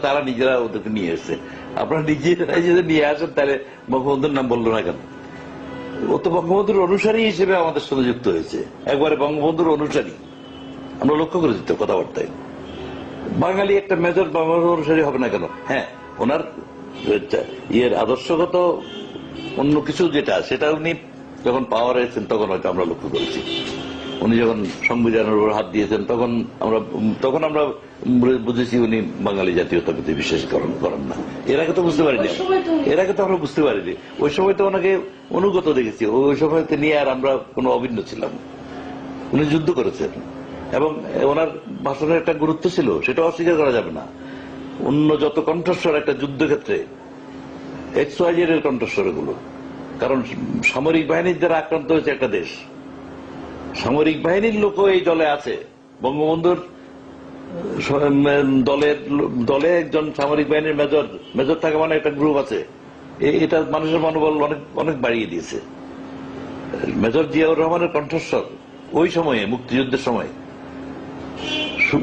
তারা নিজেরা ওদেরকে নিয়ে এসছে। আপনারা নিজেরা যদি নিয়ে আসেন, তাহলে বঙ্গবন্ধুর নাম বলল না কেন? ও তো বঙ্গবন্ধুর অনুসারী হিসেবে আমাদের সাথে যুক্ত হয়েছে। একবারে বঙ্গবন্ধুর অনুসারী। আমরা লক্ষ্য করেছি তো কথাবার্তায়। বাঙালি একটা মেজর অনুসারী হবে না কেন? হ্যাঁ ওনার ইয়ের আদর্শগত অন্য কিছু যেটা, সেটা উনি যখন পাওয়ার এসেছেন, তখন হয়তো আমরা লক্ষ্য করেছি। উনি যখন সংবিধানের উপর হাত দিয়েছেন তখন আমরা তখন আমরা বুঝেছি উনি বাঙালি জাতীয়তাবাদী বিশ্বাস করেন করেন না। এর আগে তো বুঝতে পারিনি। এর আগে তো আমরা বুঝতে পারিনি। ওই সময় তো ওনাকে অনুগত দেখেছি। ওই সময় নিয়ে আর আমরা কোনো অভিন্ন ছিলাম। উনি যুদ্ধ করেছেন। এবং ওনার ভাষণের একটা গুরুত্ব ছিল সেটা অস্বীকার করা যাবে না। অন্য যত কণ্ঠস্বর একটা যুদ্ধক্ষেত্রে এক্স ওয়াইজের কণ্ঠস্বর এগুলো। কারণ সামরিক বাহিনীর দ্বারা আক্রান্ত হয়েছে একটা দেশ। সামরিক বাহিনীর লোকও এই দলে আছে। বঙ্গবন্ধুর দলের দলে একজন সামরিক বাহিনীর মেজর মেজর থাকা মানে একটা গ্রুপ আছে। এটা মানুষের মনোবল অনেক অনেক বাড়িয়ে দিয়েছে। মেজর জিয়াউর রহমানের কণ্ঠস্বর ওই সময়ে, মুক্তিযুদ্ধের সময়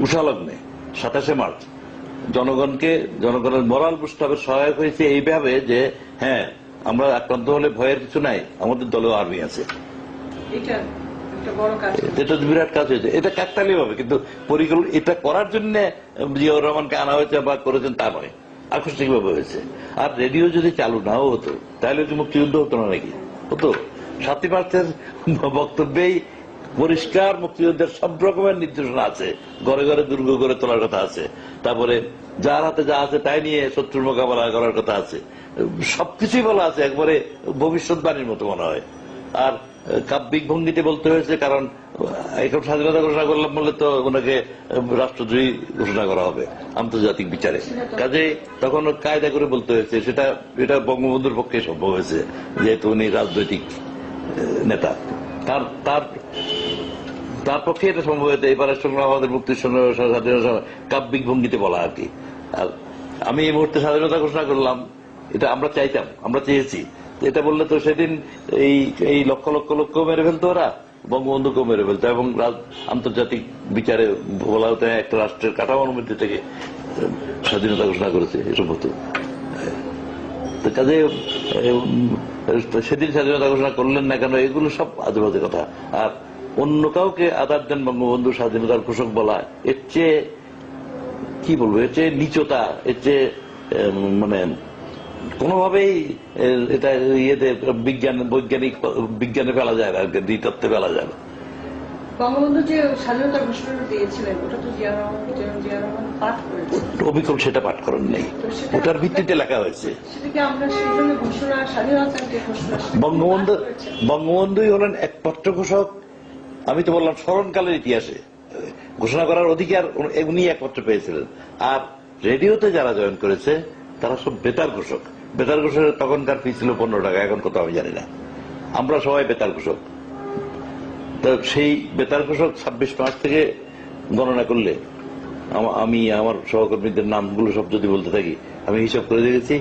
উষালগ্নে, সাতাশে মার্চ, জনগণকে, জনগণের মরাল বুস্টাবের সহায়ক হয়েছে এইভাবে যে হ্যাঁ আমরা আক্রান্ত হলে ভয়ের কিছু নাই, আমাদের দলেও আর্মি আছে। এটা এটা বিরাট কাজ হয়েছে। এটা কাকতালি হবে, কিন্তু পরিকল্পনা এটা করার জন্য জিয়াউর রহমানকে আনা হয়েছে বা করেছেন তা নয়। আকস্মিক ভাবে হয়েছে। আর রেডিও যদি চালু নাও হতো, তাহলে কি মুক্তিযুদ্ধ হতো না নাকি? হতো। সাতই মার্চের বক্তব্যেই পরিষ্কার মুক্তিযুদ্ধের সব রকমের নির্দেশনা আছে। ঘরে ঘরে দুর্গ করে তোলার কথা আছে। তারপরে যার হাতে যা আছে তাই নিয়ে শত্রুর মোকাবেলা করার কথা আছে। সবকিছুই বলা আছে। একবারে ভবিষ্যৎবাণীর মতো মনে হয়। আর কাব্যিক ভঙ্গিতে বলতে হয়েছে, কারণ এখন স্বাধীনতা ঘোষণা করলাম বলে তো ওনাকে রাষ্ট্রদ্রোহী ঘোষণা করা হবে, আন্তর্জাতিক বিচারে। কাজে তখন কায়দা করে বলতে হয়েছে, সেটা, এটা বঙ্গবন্ধুর পক্ষে সম্ভব হয়েছে, যেহেতু উনি রাজনৈতিক নেতা। তার তার তার পক্ষে এটা সম্ভব হয়েছে এবারে সংগ্রাম আমাদের মুক্তির সংগ্রাম স্বাধীনতা কাব্যিক ভঙ্গিতে বলা আর কি। আর আমি এই মুহূর্তে স্বাধীনতা ঘোষণা করলাম, এটা আমরা চাইতাম, আমরা চেয়েছি। এটা বললে তো সেদিন এই এই লক্ষ লক্ষ লক্ষ মেরে ফেলতো ওরা বঙ্গবন্ধুকেও মেরে ফেলতো, এবং রাজ- আন্তর্জাতিক বিচারে বলা হতো একটা রাষ্ট্রের কাঠামোর মধ্যে থেকে স্বাধীনতা ঘোষণা করেছে এসব হতো। কাজে সেদিন স্বাধীনতা ঘোষণা করলেন না কেন, এগুলো সব আজে বাজে কথা। আর অন্য কাউকে আদার দেন বঙ্গবন্ধু স্বাধীনতার ঘোষক বলা, এর চেয়ে, কি বলব, এর চেয়ে নিচতা, এর চেয়ে মানে কোনোভাবেই এটা ইয়েতে বিজ্ঞান বৈজ্ঞানিক বিজ্ঞানে ফেলা যায় না নৃতত্বে ফেলা যায় না। বঙ্গবন্ধু যে স্বাধীনতা ঘোষণা দিয়েছিলেন ওটা তো জিয়া রহমান পাঠ করেছেন। অবিকল সেটা পাঠ করেন নেই। ওটার ভিত্তিতে লেখা হয়েছে। বঙ্গবন্ধু বঙ্গবন্ধুই হলেন এক পত্রঘোষক আমি তো বললাম স্মরণকালের ইতিহাসে। ঘোষণা করার অধিকার উনি- উনি একমাত্র পেয়েছিলেন। আর রেডিওতে যারা জয়েন করেছে তারা সব বেতার ঘোষক। বেতার ঘোষকের তখনকার ফি ছিল পনেরো টাকা, এখন কত আমি জানি না। আমরা সবাই বেতার ঘোষক। তো সেই বেতার ঘোষক ছাব্বিশ মার্চ থেকে গণনা করলে আমা- আমি, আমার সহকর্মীদের নামগুলো সব যদি বলতে থাকি, আমি হিসাব করে দেখেছি,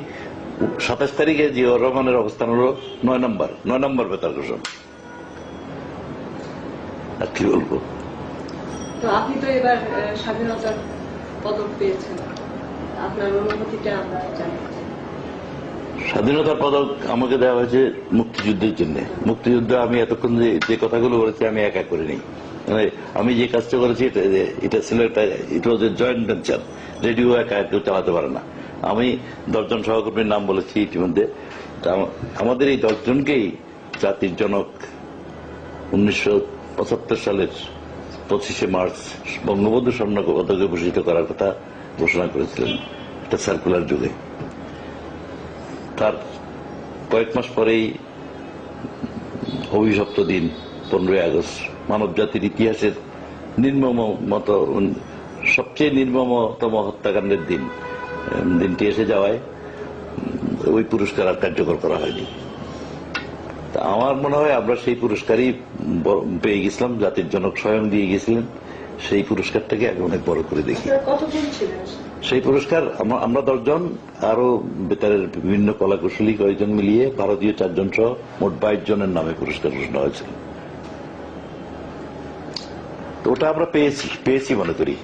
সাতাশ তারিখে জিয়াউর রহমানের অবস্থান হলো নয় নম্বর নয় নম্বর বেতার ঘোষক। আর কি বলব? আপনি তো এবার স্বাধীনতার পদক পেয়েছেন। আপনার অনুভূতিটা আমাকে জানাতে চাই। স্বাধীনতার পদক আমাকে দেওয়া হয়েছে মুক্তিযুদ্ধের জন্য। মুক্তিযুদ্ধ আমি এতক্ষণ যে কথাগুলো বলেছি আমি একা করিনি। মানে আমি যে কাজটা করেছি, এটা ছিল একটা it was a joint venture radio একা কেউ চালাতে পারে না। আমি দশজন সহকর্মীর নাম বলেছি ইতিমধ্যে। আমাদের এই দশজনকেই জাতির জনক উনিশশো পঁচাত্তর সালের পঁচিশে মার্চ বঙ্গবন্ধু স্বর্ণ পদকে ভূষিত করার কথা ঘোষণা করেছিলেন। একটা সার্কুলার যুগে। তার কয়েক মাস পরেই অভিশপ্ত দিন, পনেরোই আগস্ট। মানব জাতির ইতিহাসের নির্মম মত, সবচেয়ে নির্মমতম হত্যাকাণ্ডের দিন। দিনটি এসে যাওয়ায় ওই পুরস্কার আর কার্যকর করা হয়নি। তা আমার মনে হয় আমরা সেই পুরস্কারই পেয়ে গেছিলাম, জাতির জনক স্বয়ং দিয়ে গেছিলেন। সেই পুরস্কারটাকে আগে অনেক বড় করে দেখি। সেই পুরস্কার আমরা- দশজন আরও বেতারের বিভিন্ন কলা কলাকুশলী কয়েকজন মিলিয়ে ভারতীয় চারজন সহ মোট বাইশ জনের নামে পুরস্কার ঘোষণা হয়েছিল তো ওটা আমরা পেয়েছি পেয়েছি মনে করি।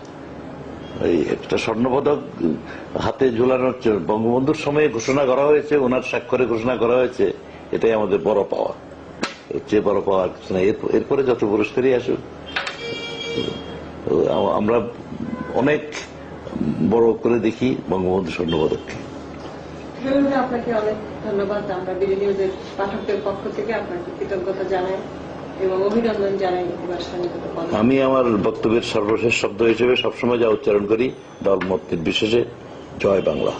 এই একটা স্বর্ণপদক হাতে ঝুলানোর বঙ্গবন্ধুর সময়ে ঘোষণা করা হয়েছে ওনার স্বাক্ষরে ঘোষণা করা হয়েছে এটাই আমাদের বড় পাওয়া। এর চেয়ে বড় পাওয়া কিছু না এরপরে যত পুরস্কারই আসুক। আমরা অনেক বড় করে দেখি বঙ্গবন্ধু স্বর্ণপদককে। আপনাকে অনেক ধন্যবাদ। আমরা বিডি নিউজের পাঠকদের পক্ষ থেকে আপনাকে কৃতজ্ঞতা জানাই এবং অভিনন্দন জানাই আমি আমার বক্তব্যের সর্বশেষ শব্দ হিসেবে সবসময় যা উচ্চারণ করি দলমত নির্বিশেষে জয় বাংলা।